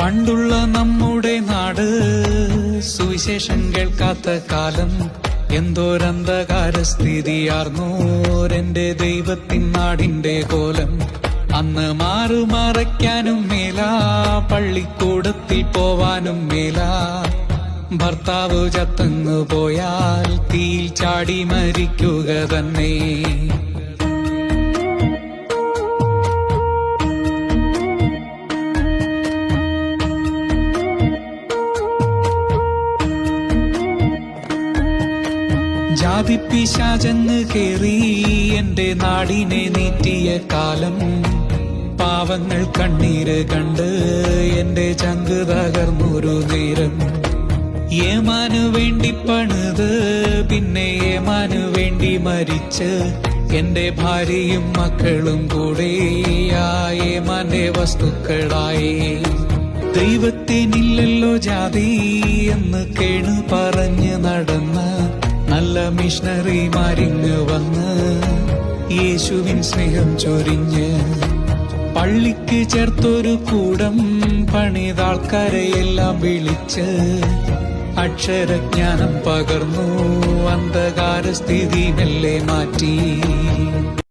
പണ്ടുള്ള നമ്മുടെ നാട് സുവിശേഷം കേൾക്കാത്ത കാലം. എന്തോരന്ധകാര സ്ഥിതിയാർന്നോരെന്റെ ദൈവത്തിൻ നാടിന്റെ കോലം. അന്ന് മാറുമറയ്ക്കാനും മേല പള്ളിക്കൂടത്തിൽ പോവാനും മേല. ഭർത്താവ് ചത്തങ്ങു പോയാൽ തീയിൽ ചാടി മരിക്കുക തന്നെ. ജാതിപ്പിശാചങ്ങ് കേറി എന്റെ നാടിനെ നീറ്റിയ കാലം. പാവങ്ങൾ കണ്ണീര് കണ്ട് എന്റെ ചങ്ക് തകർന്നൊരു നേരം. ഏമാനു വേണ്ടി പണിത് പിന്നെ ഏമാനു വേണ്ടി മരിച്ച്. എന്റെ ഭാര്യയും മക്കളും കൂടെ ആ ഏമാന്റെ വസ്തുക്കളായി. ദൈവത്തിനില്ലല്ലോ ജാതി എന്ന് കേണു പറഞ്ഞു നടന്ന മിഷണറിമാരിങ്ങ് വന്ന് യേശുവിൻ സ്നേഹം ചൊരിഞ്ഞ് പള്ളിക്ക് ചേർത്തൊരു കൂടം പണിതാൾക്കാരെയെല്ലാം വിളിച്ച് അക്ഷരജ്ഞാനം പകർന്നു അന്ധകാര സ്ഥിതി മെല്ലെ മാറ്റി.